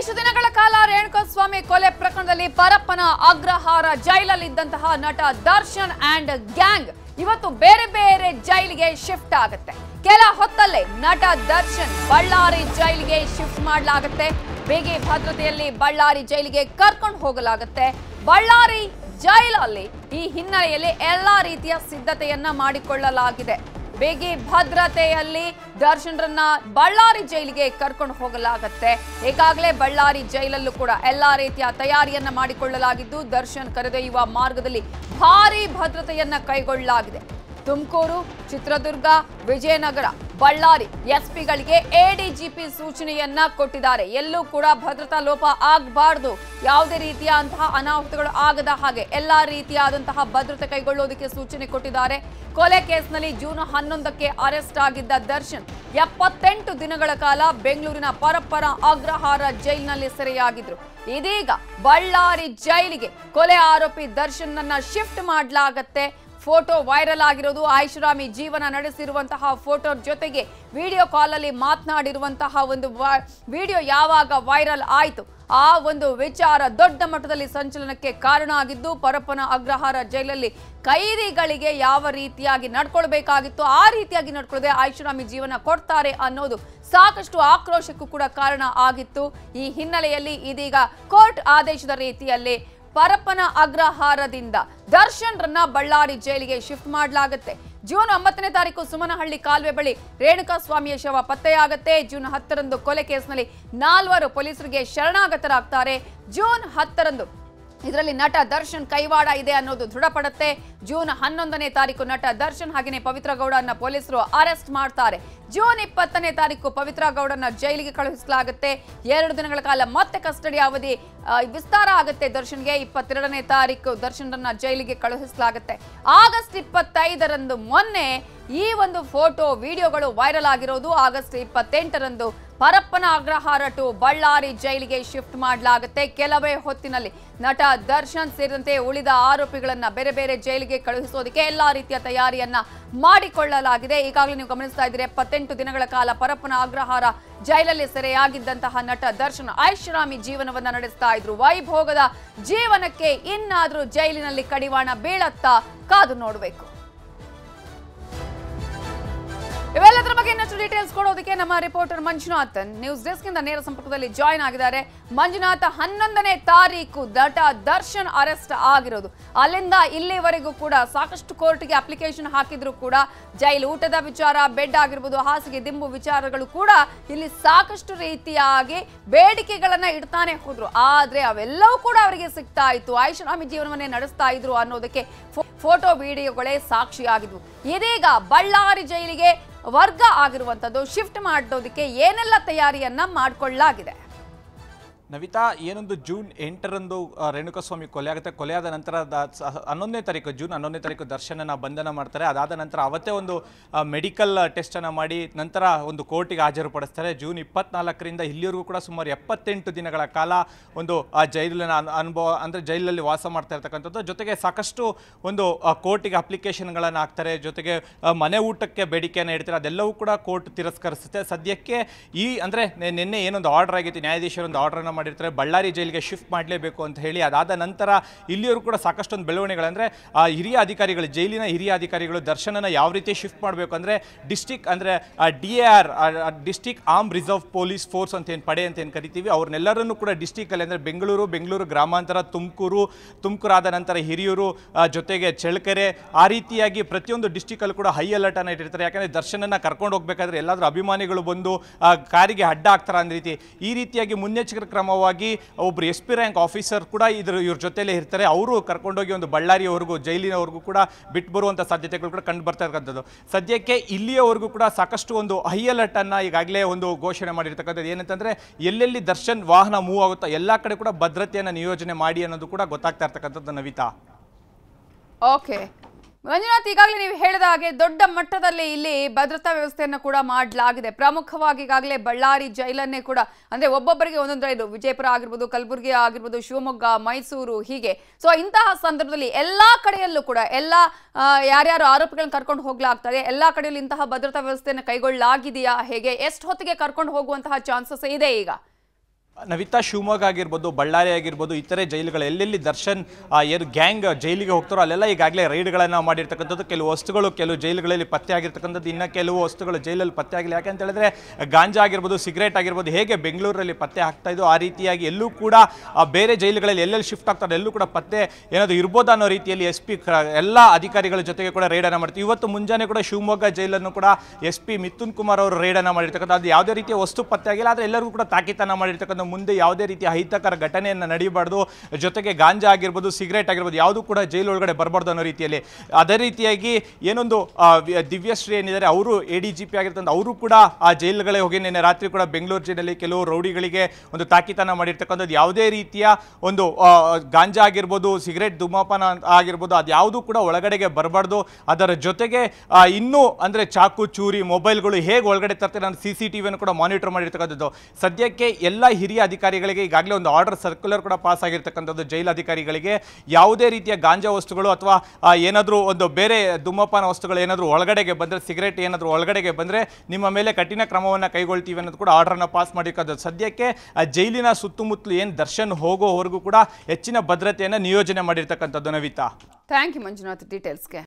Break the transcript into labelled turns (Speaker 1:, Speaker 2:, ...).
Speaker 1: ಇಷ್ಟು ದಿನಗಳ ಕಾಲ ರೇಣುಕಾಸ್ವಾಮಿ ಕೊಲೆ ಪ್ರಕರಣದಲ್ಲಿ ಪರಪ್ಪನ ಅಗ್ರಹಾರ ಜೈಲಲ್ಲಿದ್ದಂತಹ ನಟ ದರ್ಶನ್ ಅಂಡ್ ಗ್ಯಾಂಗ್ ಇವತ್ತು ಬೇರೆ ಬೇರೆ ಜೈಲಿಗೆ ಶಿಫ್ಟ್ ಆಗುತ್ತೆ. ಕೆಲ ಹೊತ್ತಲ್ಲೇ ನಟ ದರ್ಶನ್ ಬಳ್ಳಾರಿ ಜೈಲಿಗೆ ಶಿಫ್ಟ್ ಮಾಡಲಾಗುತ್ತೆ. ಬೇಗೆ ಭದ್ರತೆಯಲ್ಲಿ ಬಳ್ಳಾರಿ ಜೈಲಿಗೆ ಕರ್ಕೊಂಡು ಹೋಗಲಾಗುತ್ತೆ. ಬಳ್ಳಾರಿ ಜೈಲಲ್ಲಿ ಈ ಹಿನ್ನೆಲೆಯಲ್ಲಿ ಎಲ್ಲಾ ರೀತಿಯ ಸಿದ್ಧತೆಯನ್ನ ಮಾಡಿಕೊಳ್ಳಲಾಗಿದೆ. ಬೇಗಿ ಭದ್ರತೆಯಲ್ಲಿ ದರ್ಶನ್ರನ್ನ ಬಳ್ಳಾರಿ ಜೈಲಿಗೆ ಕರ್ಕೊಂಡು ಹೋಗಲಾಗತ್ತೆ. ಈಗಾಗಲೇ ಬಳ್ಳಾರಿ ಜೈಲಲ್ಲೂ ಕೂಡ ಎಲ್ಲಾ ರೀತಿಯ ತಯಾರಿಯನ್ನ ಮಾಡಿಕೊಳ್ಳಲಾಗಿದ್ದು, ದರ್ಶನ್ ಕರೆದೊಯ್ಯುವ ಮಾರ್ಗದಲ್ಲಿ ಭಾರಿ ಭದ್ರತೆಯನ್ನ ಕೈಗೊಳ್ಳಲಾಗಿದೆ. ತುಮಕೂರು, ಚಿತ್ರದುರ್ಗ, ವಿಜಯನಗರ, ಬಳ್ಳಾರಿ ಎಸ್ಪಿಗಳಿಗೆ ಎಡಿಜಿಪಿ ಸೂಚನೆಯನ್ನ ಕೊಟ್ಟಿದ್ದಾರೆ. ಎಲ್ಲೂ ಕೂಡ ಭದ್ರತಾ ಲೋಪ ಆಗಬಾರ್ದು. ಯಾವುದೇ ರೀತಿಯಾದಂತಹ ಅನಾಹುತಗಳು ಆಗದ ಹಾಗೆ ಎಲ್ಲಾ ರೀತಿಯಾದಂತಹ ಭದ್ರತೆ ಕೈಗೊಳ್ಳೋದಕ್ಕೆ ಸೂಚನೆ ಕೊಟ್ಟಿದ್ದಾರೆ. ಕೊಲೆ ಕೇಸ್ನಲ್ಲಿ ಜೂನ್ ಹನ್ನೊಂದಕ್ಕೆ ಅರೆಸ್ಟ್ ಆಗಿದ್ದ ದರ್ಶನ್ ಎಪ್ಪತ್ತೆಂಟು ದಿನಗಳ ಕಾಲ ಬೆಂಗಳೂರಿನ ಪರಪ್ಪರ ಅಗ್ರಹಾರ ಜೈಲಿನಲ್ಲಿ ಸೆರೆಯಾಗಿದ್ರು. ಇದೀಗ ಬಳ್ಳಾರಿ ಜೈಲಿಗೆ ಕೊಲೆ ಆರೋಪಿ ದರ್ಶನ್ ಶಿಫ್ಟ್ ಮಾಡಲಾಗತ್ತೆ. ಫೋಟೋ ವೈರಲ್ ಆಗಿರೋದು ಐಷಾರಾಮಿ ಜೀವನ ನಡೆಸಿರುವಂತಹ ಫೋಟೋ ಜೊತೆಗೆ ವಿಡಿಯೋ ಕಾಲಲ್ಲಿ ಮಾತನಾಡಿರುವಂತಹ ಒಂದು ವಿಡಿಯೋ ಯಾವಾಗ ವೈರಲ್ ಆಯಿತು? ಆ ಒಂದು ವಿಚಾರ ದೊಡ್ಡ ಮಟ್ಟದಲ್ಲಿ ಸಂಚಲನಕ್ಕೆ ಕಾರಣ ಆಗಿದ್ದು ಪರಪ್ಪನ ಅಗ್ರಹಾರ ಜೈಲಲ್ಲಿ ಕೈದಿಗಳಿಗೆ ಯಾವ ರೀತಿಯಾಗಿ ನಡ್ಕೊಳ್ಬೇಕಾಗಿತ್ತು, ಆ ರೀತಿಯಾಗಿ ನಡ್ಕೊಳ್ಳದೆ ಐಷಾರಾಮಿ ಜೀವನ ಕೊಡ್ತಾರೆ ಅನ್ನೋದು ಸಾಕಷ್ಟು ಆಕ್ರೋಶಕ್ಕೂ ಕೂಡ ಕಾರಣ ಆಗಿತ್ತು. ಈ ಹಿನ್ನೆಲೆಯಲ್ಲಿ ಇದೀಗ ಕೋರ್ಟ್ ಆದೇಶದ ರೀತಿಯಲ್ಲಿ ಪರಪ್ಪನ ಅಗ್ರಹಾರದಿಂದ ದರ್ಶನ್ರನ್ನ ಬಳ್ಳಾರಿ ಜೈಲಿಗೆ ಶಿಫ್ಟ್ ಮಾಡಲಾಗುತ್ತೆ. ಜೂನ್ ಒಂಬತ್ತನೇ ತಾರೀಕು ಸುಮನಹಳ್ಳಿ ಕಾಲುವೆ ಬಳಿ ರೇಣುಕಾ ಸ್ವಾಮಿಯ ಶವ ಪತ್ತೆಯಾಗುತ್ತೆ. ಜೂನ್ ಹತ್ತರಂದು ಕೊಲೆ ಕೇಸ್ನಲ್ಲಿ ನಾಲ್ವರು ಪೊಲೀಸರಿಗೆ ಶರಣಾಗತರಾಗ್ತಾರೆ. ಜೂನ್ ಹತ್ತರಂದು ಇದರಲ್ಲಿ ನಟ ದರ್ಶನ್ ಕೈವಾಡ ಇದೆ ಅನ್ನೋದು ದೃಢಪಡುತ್ತೆ. ಜೂನ್ ಹನ್ನೊಂದನೇ ತಾರೀಕು ನಟ ದರ್ಶನ್ ಹಾಗೆಯೇ ಪವಿತ್ರ ಗೌಡನ್ನ ಪೊಲೀಸರು ಅರೆಸ್ಟ್ ಮಾಡ್ತಾರೆ. ಜೂನ್ ಇಪ್ಪತ್ತನೇ ತಾರೀಕು ಪವಿತ್ರ ಗೌಡನ್ನ ಜೈಲಿಗೆ ಕಳುಹಿಸಲಾಗುತ್ತೆ. ಎರಡು ದಿನಗಳ ಕಾಲ ಮತ್ತೆ ಕಸ್ಟಡಿ ಅವಧಿ ವಿಸ್ತಾರ ಆಗುತ್ತೆ ದರ್ಶನ್ಗೆ. ಇಪ್ಪತ್ತೆರಡನೇ ತಾರೀಕು ದರ್ಶನ್ರನ್ನ ಜೈಲಿಗೆ ಕಳುಹಿಸಲಾಗುತ್ತೆ. ಆಗಸ್ಟ್ ಇಪ್ಪತ್ತೈದರಂದು ಮೊನ್ನೆ ಈ ಒಂದು ಫೋಟೋ, ವಿಡಿಯೋಗಳು ವೈರಲ್ ಆಗಿರೋದು ಆಗಸ್ಟ್ ಇಪ್ಪತ್ತೆಂಟರಂದು ಪರಪ್ಪನ ಅಗ್ರಹಾರಟು ಬಳ್ಳಾರಿ ಜೈಲಿಗೆ ಶಿಫ್ಟ್ ಮಾಡಲಾಗುತ್ತೆ. ಕೆಲವೇ ಹೊತ್ತಿನಲ್ಲಿ ನಟ ದರ್ಶನ್ ಸೇರಿದಂತೆ ಉಳಿದ ಆರೋಪಿಗಳನ್ನ ಬೇರೆ ಬೇರೆ ಜೈಲಿಗೆ ಕಳುಹಿಸೋದಕ್ಕೆ ಎಲ್ಲಾ ರೀತಿಯ ತಯಾರಿಯನ್ನ ಮಾಡಿಕೊಳ್ಳಲಾಗಿದೆ. ಈಗಾಗಲೇ ನೀವು ಗಮನಿಸ್ತಾ ಇದ್ದೀರಿ, ಎಪ್ಪತ್ತೆಂಟು ದಿನಗಳ ಕಾಲ ಪರಪ್ಪನ ಅಗ್ರಹಾರ ಜೈಲಲ್ಲಿ ಸೆರೆಯಾಗಿದ್ದಂತಹ ನಟ ದರ್ಶನ್ ಐಷಾರಾಮಿ ಜೀವನವನ್ನ ನಡೆಸ್ತಾ ಇದ್ರು. ವೈಭೋಗದ ಜೀವನಕ್ಕೆ ಇನ್ನಾದ್ರೂ ಜೈಲಿನಲ್ಲಿ ಕಡಿವಾಣ ಬೀಳತ್ತಾ ಕಾದು ನೋಡಬೇಕು. ಇನ್ನಷ್ಟು ಡೀಟೇಲ್ಸ್ ಕೊಡೋದಕ್ಕೆ ನಮ್ಮ ರಿಪೋರ್ಟರ್ ಮಂಜುನಾಥ್ ನ್ಯೂಸ್ ಡೆಸ್ಕ್ ಇಂದ ನೇರ ಸಂಪರ್ಕದಲ್ಲಿ ಜಾಯ್ನ್ ಆಗಿದ್ದಾರೆ. ಮಂಜುನಾಥ್, ಹನ್ನೊಂದನೇ ತಾರೀಕು ದಟ, ದರ್ಶನ್ ಅರೆಸ್ಟ್ ಆಗಿರೋದು. ಅಲ್ಲಿಂದ ಇಲ್ಲಿವರೆಗೂ ಕೂಡ ಸಾಕಷ್ಟು ಕೋರ್ಟ್ಗೆ ಅಪ್ಲಿಕೇಶನ್ ಹಾಕಿದ್ರು ಕೂಡ ಜೈಲು, ಊಟದ ವಿಚಾರ ಬೆಡ್ ಆಗಿರ್ಬೋದು, ಹಾಸಿಗೆ, ದಿಂಬು ವಿಚಾರಗಳು ಕೂಡ ಇಲ್ಲಿ ಸಾಕಷ್ಟು ರೀತಿಯಾಗಿ ಬೇಡಿಕೆಗಳನ್ನ ಇಡ್ತಾನೆ ಹೋದ್ರು. ಆದ್ರೆ ಅವೆಲ್ಲವೂ ಕೂಡ ಅವರಿಗೆ ಸಿಗ್ತಾ ಇತ್ತು. ಐಷಾರಾಮಿ ಜೀವನವನ್ನೇ ನಡೆಸ್ತಾ ಇದ್ರು ಅನ್ನೋದಕ್ಕೆ ಫೋಟೋ ವಿಡಿಯೋಗಳೇ ಸಾಕ್ಷಿಯಾಗಿದ್ವು. ಇದೀಗ ಬಳ್ಳಾರಿ ಜೈಲಿಗೆ ವರ್ಗ ಆಗಿರುವಂಥದ್ದು ಶಿಫ್ಟ್ ಮಾಡೋದಕ್ಕೆ ಏನೆಲ್ಲ ತಯಾರಿಯನ್ನು ಮಾಡಿಕೊಳ್ಳಲಾಗಿದೆ?
Speaker 2: ನವಿತಾ, ಏನೊಂದು ಜೂನ್ ಎಂಟರಂದು ರೇಣುಕಸ್ವಾಮಿ ಕೊಲೆ ಆಗುತ್ತೆ. ಕೊಲೆಯಾದ ನಂತರ ದ- ಸ- ಹನ್ನೊಂದನೇ ತಾರೀಕು, ಜೂನ್ ಹನ್ನೊಂದನೇ ತಾರೀಕು ದರ್ಶನನ ಬಂಧನ ಮಾಡ್ತಾರೆ. ಅದಾದ ನಂತರ ಅವತ್ತೇ ಒಂದು ಮೆಡಿಕಲ್ ಟೆಸ್ಟನ್ನು ಮಾಡಿ ನಂತರ ಒಂದು ಕೋರ್ಟಿಗೆ ಹಾಜರುಪಡಿಸ್ತಾರೆ. ಜೂನ್ ಇಪ್ಪತ್ನಾಲ್ಕರಿಂದ ಇಲ್ಲಿವರೆಗೂ ಕೂಡ ಸುಮಾರು ಎಪ್ಪತ್ತೆಂಟು ದಿನಗಳ ಕಾಲ ಒಂದು ಜೈಲಿನ ಅನ್- ಅನುಭವ, ಅಂದರೆ ಜೈಲಲ್ಲಿ ವಾಸ ಮಾಡ್ತಾ ಇರ್ತಕ್ಕಂಥದ್ದು. ಜೊತೆಗೆ ಸಾಕಷ್ಟು ಒಂದು ಕೋರ್ಟಿಗೆ ಅಪ್ಲಿಕೇಶನ್ಗಳನ್ನು ಹಾಕ್ತಾರೆ. ಜೊತೆಗೆ ಮನೆ ಊಟಕ್ಕೆ ಬೇಡಿಕೆಯನ್ನು ಇಡ್ತಾರೆ. ಅದೆಲ್ಲವೂ ಕೂಡ ಕೋರ್ಟ್ ತಿರಸ್ಕರಿಸುತ್ತೆ. ಸದ್ಯಕ್ಕೆ ಈ, ಅಂದರೆ ನಿನ್ನೆ ಏನೊಂದು ಆರ್ಡರ್ ಆಗಿತ್ತು. ನ್ಯಾಯಾಧೀಶರು ಒಂದು ಆರ್ಡರ್ನ ಮಾಡಿರ್ತಾರೆ, ಬಳ್ಳಾರಿ ಜೈಲಿಗೆ ಶಿಫ್ಟ್ ಮಾಡಲೇಬೇಕು ಅಂತ ಹೇಳಿ ಅದಾದ ನಂತರ ಇಲ್ಲಿಯವರು ಕೂಡ ಸಾಕಷ್ಟೊಂದು ಬೆಳವಣಿಗೆಗಳಂದರೆ ಹಿರಿಯ ಅಧಿಕಾರಿಗಳು, ಜೈಲಿನ ಹಿರಿಯ ಅಧಿಕಾರಿಗಳು ದರ್ಶನನ ಯಾವ ರೀತಿ ಶಿಫ್ಟ್ ಮಾಡಬೇಕು ಅಂದರೆ, ಡಿಸ್ಟಿಕ್ ಅಂದರೆ D A R district arm reserve police force ಅಂತ ಏನು ಪಡೆ ಅಂತ ಏನು ಕರಿತೀವಿ, ಅವ್ರನ್ನೆಲ್ಲರನ್ನು ಕೂಡ ಡಿಸ್ಟಿಕಲ್ಲಿ ಅಂದರೆ ಬೆಂಗಳೂರು ಬೆಂಗಳೂರು ಗ್ರಾಮಾಂತರ, ತುಮಕೂರು ತುಮಕೂರು ಆದ ನಂತರ ಹಿರಿಯೂರು ಜೊತೆಗೆ ಚಳ್ಳಕೆರೆ, ಆ ರೀತಿಯಾಗಿ ಪ್ರತಿಯೊಂದು ಡಿಸ್ಟಿಕಲ್ಲೂ ಕೂಡ ಹೈ ಅಲರ್ಟ್ ಅನ್ನು ಇಟ್ಟಿರ್ತಾರೆ. ಯಾಕಂದರೆ ದರ್ಶನನ ಕರ್ಕೊಂಡು ಹೋಗಬೇಕಾದ್ರೆ ಎಲ್ಲಾದರೂ ಅಭಿಮಾನಿಗಳು ಬಂದು ಕಾರಿಗೆ ಅಡ್ಡ ಆಗ್ತಾರೆ ಅಂದ ರೀತಿ. ಈ ರೀತಿಯಾಗಿ ಮುನ್ನೆಚ್ಚರಿಕೆ ಕ್ರಮವಾಗಿ ಒಬ್ಬರು ಎಸ್ ಪಿ ರ್ಯಾಂಕ್ ಆಫೀಸರ್ ಕೂಡ ಇದ್ರ ಇವ್ರ ಜೊತೆಲೇ ಇರ್ತಾರೆ. ಅವರು ಕರ್ಕೊಂಡೋಗಿ ಒಂದು ಬಳ್ಳಾರಿಯವರೆಗೂ ಜೈಲಿನವರೆಗೂ ಕೂಡ ಬಿಟ್ಟು ಬರುವಂಥ ಸಾಧ್ಯತೆಗಳು ಕೂಡ ಕಂಡು ಬರ್ತಾ ಸದ್ಯಕ್ಕೆ ಇಲ್ಲಿಯವರೆಗೂ ಕೂಡ ಸಾಕಷ್ಟು ಒಂದು ಹೈ ಅಲರ್ಟ್ ಅನ್ನ ಈಗಾಗಲೇ ಒಂದು ಘೋಷಣೆ ಮಾಡಿರ್ತಕ್ಕಂಥದ್ದು. ಏನಂತಂದರೆ, ಎಲ್ಲೆಲ್ಲಿ ದರ್ಶನ್ ವಾಹನ ಮೂವ್ ಆಗುತ್ತೋ ಎಲ್ಲ ಕಡೆ ಕೂಡ ಭದ್ರತೆಯನ್ನು ನಿಯೋಜನೆ ಮಾಡಿ ಅನ್ನೋದು ಕೂಡ ಗೊತ್ತಾಗ್ತಾ ಇರ್ತಕ್ಕಂಥದ್ದು ನವಿತಾ.
Speaker 1: ಓಕೆ ಮಂಜುನಾಥ್ ಈಗಾಗಲೇ ನೀವು ಹೇಳಿದ ಹಾಗೆ ದೊಡ್ಡ ಮಟ್ಟದಲ್ಲಿ ಇಲ್ಲಿ ಭದ್ರತಾ ವ್ಯವಸ್ಥೆಯನ್ನು ಕೂಡ ಮಾಡಲಾಗಿದೆ. ಪ್ರಮುಖವಾಗಿ ಈಗಾಗಲೇ ಬಳ್ಳಾರಿ ಜೈಲನ್ನೇ ಕೂಡ, ಅಂದ್ರೆ ಒಬ್ಬೊಬ್ಬರಿಗೆ ಒಂದೊಂದು ರೈಲು ವಿಜಯಪುರ ಆಗಿರ್ಬೋದು, ಕಲಬುರಗಿ ಆಗಿರ್ಬೋದು, ಶಿವಮೊಗ್ಗ, ಮೈಸೂರು ಹೀಗೆ. ಸೊ ಇಂತಹ ಸಂದರ್ಭದಲ್ಲಿ ಎಲ್ಲಾ ಕಡೆಯಲ್ಲೂ ಕೂಡ, ಎಲ್ಲ ಯಾರ್ಯಾರು ಆರೋಪಿಗಳನ್ನ ಕರ್ಕೊಂಡು ಹೋಗ್ಲಾಗ್ತದೆ, ಎಲ್ಲಾ ಕಡೆಯಲ್ಲೂ ಇಂತಹ ಭದ್ರತಾ ವ್ಯವಸ್ಥೆಯನ್ನು ಕೈಗೊಳ್ಳಲಾಗಿದೆಯಾ, ಹೇಗೆ, ಎಷ್ಟು ಹೊತ್ತಿಗೆ ಕರ್ಕೊಂಡು ಹೋಗುವಂತಹ ಚಾನ್ಸಸ್ ಇದೆ ಈಗ?
Speaker 2: ನವಿತಾ ಶಿವಮೊಗ್ಗ ಆಗಿರ್ಬೋದು, ಬಳ್ಳಾರಿ ಆಗಿರ್ಬೋದು, ಇತರೆ ಜೈಲುಗಳು, ಎಲ್ಲೆಲ್ಲಿ ದರ್ಶನ್ ಏನು ಗ್ಯಾಂಗ್ ಜೈಲಿಗೆ ಹೋಗ್ತಾರೋ ಅಲ್ಲೆಲ್ಲ ಈಗಾಗಲೇ ರೈಡ್ಗಳನ್ನು ಮಾಡಿರ್ತಕ್ಕಂಥದ್ದು, ಕೆಲವು ವಸ್ತುಗಳು, ಕೆಲವು ಜೈಲುಗಳಲ್ಲಿ ಪತ್ತೆ ಆಗಿರ್ತಕ್ಕಂಥದ್ದು, ಇನ್ನು ಕೆಲವು ವಸ್ತುಗಳು ಜೈಲಲ್ಲಿ ಪತ್ತೆ ಆಗಿಲ್ಲ. ಯಾಕಂತ ಹೇಳಿದ್ರೆ, ಗಾಂಜಾ ಆಗಿರ್ಬೋದು, ಸಿಗರೇಟ್ ಆಗಿರ್ಬೋದು, ಹೇಗೆ ಬೆಂಗಳೂರಲ್ಲಿ ಪತ್ತೆ ಆಗ್ತಾ ಇದ್ದು ಆ ರೀತಿಯಾಗಿ ಎಲ್ಲೂ ಕೂಡ ಬೇರೆ ಜೈಲುಗಳಲ್ಲಿ ಎಲ್ಲೆಲ್ಲಿ ಶಿಫ್ಟ್ ಆಗ್ತಾರೆ ಎಲ್ಲೂ ಕೂಡ ಪತ್ತೆ ಏನಾದರೂ ಇರ್ಬೋದು ಅನ್ನೋ ರೀತಿಯಲ್ಲಿ ಎಸ್ ಪಿ ಎಲ್ಲ ಅಧಿಕಾರಿಗಳ ಜೊತೆಗೆ ಕೂಡ ರೈಡನ್ನು ಮಾಡ್ತೀವಿ. ಇವತ್ತು ಮುಂಜಾನೆ ಕೂಡ ಶಿವಮೊಗ್ಗ ಜೈಲನ್ನು ಕೂಡ ಎಸ್ ಪಿ ಮಿಥುನ್ ಕುಮಾರ್ ಅವರು ರೈಡನ್ನು ಮಾಡಿರ್ತಕ್ಕಂಥ ಅದು ಯಾವುದೇ ರೀತಿಯ ವಸ್ತು ಪತ್ತೆ ಆಗಿಲ್ಲ, ಆದರೆ ಎಲ್ಲರಿಗೂ ಕೂಡ ತಾಕೀತನ ಮಾಡಿರ್ತಕ್ಕಂಥ ಮುಂದೆ ಯಾವುದೇ ರೀತಿಯ ಅಹಿತಕರ ಘಟನೆಯನ್ನು ನಡೀಬಾರ್ದು. ಜೊತೆಗೆ ಗಾಂಜಾ ಆಗಿರ್ಬೋದು, ಸಿಗರೇಟ್ ಆಗಿರ್ಬೋದು, ಯಾವುದು ಕೂಡ ಜೈಲು ಒಳಗಡೆ ಬರಬಾರ್ದು ಅನ್ನೋ ರೀತಿಯಲ್ಲಿ. ಅದೇ ರೀತಿಯಾಗಿ ಏನೊಂದು ದಿವ್ಯಶ್ರೀ ಏನಿದ್ದಾರೆ, ಅವರು ಎ ಡಿ ಜಿ ಪಿ ಅವರು ಕೂಡ ಆ ಜೈಲುಗಳೇ ಹೋಗಿ ನಿನ್ನೆ ರಾತ್ರಿ ಕೂಡ ಬೆಂಗಳೂರು ಜಿಲ್ಲೆಯಲ್ಲಿ ಕೆಲವು ರೌಡಿಗಳಿಗೆ ಒಂದು ತಾಕೀತನ ಮಾಡಿರ್ತಕ್ಕಂಥದ್ದು. ಯಾವುದೇ ರೀತಿಯ ಒಂದು ಗಾಂಜಾ ಆಗಿರ್ಬೋದು, ಸಿಗರೇಟ್ ಧೂಮಪಾನ ಆಗಿರ್ಬೋದು, ಅದು ಯಾವುದು ಕೂಡ ಒಳಗಡೆಗೆ ಬರಬಾರ್ದು. ಅದರ ಜೊತೆಗೆ ಇನ್ನೂ ಅಂದರೆ ಚಾಕು, ಚೂರಿ, ಮೊಬೈಲ್ಗಳು ಹೇಗೆ ಒಳಗಡೆ ತರ್ತಾರೆ ನಾನು ಸಿ ಸಿ ಟಿ ವಿಯನ್ನು ಕೂಡ ಮಾನಿಟರ್ ಮಾಡಿರ್ತಕ್ಕಂಥದ್ದು. ಸದ್ಯಕ್ಕೆ ಎಲ್ಲ ಹಿರಿಯ ಅಧಿಕಾರಿಗಳಿಗೆ ಈಗಾಗಲೇ ಒಂದು ಆರ್ಡರ್ ಸರ್ಕ್ಯುಲರ್ ಕೂಡ ಪಾಸ್ ಆಗಿರ್ತಕ್ಕಂಥದ್ದು ಜೈಲು ಅಧಿಕಾರಿಗಳಿಗೆ ಯಾವುದೇ ರೀತಿಯ ಗಾಂಜಾ ವಸ್ತುಗಳು ಅಥವಾ ಏನಾದರೂ ಒಂದು ಬೇರೆ ಧೂಮಪಾನ ವಸ್ತುಗಳು ಏನಾದರೂ ಒಳಗಡೆಗೆ ಬಂದರೆ, ಸಿಗರೇಟ್ ಏನಾದರೂ ಒಳಗಡೆಗೆ ಬಂದರೆ ನಿಮ್ಮ ಮೇಲೆ ಕಠಿಣ ಕ್ರಮವನ್ನು ಕೈಗೊಳ್ತೀವಿ ಅನ್ನೋದು ಕೂಡ ಆರ್ಡರ್ನ ಪಾಸ್ ಮಾಡಿರ್ತಕ್ಕಂಥದ್ದು ಸದ್ಯಕ್ಕೆ ಜೈಲಿನ ಸುತ್ತಮುತ್ತಲು ಏನು ದರ್ಶನ್ ಹೋಗೋವರೆಗೂ ಕೂಡ ಹೆಚ್ಚಿನ ಭದ್ರತೆಯನ್ನು ನಿಯೋಜನೆ ಮಾಡಿರ್ತಕ್ಕಂಥದ್ದು ನವಿತಾ.
Speaker 1: Thank you Manjunath ಡೀಟೇಲ್ಸ್ಗೆ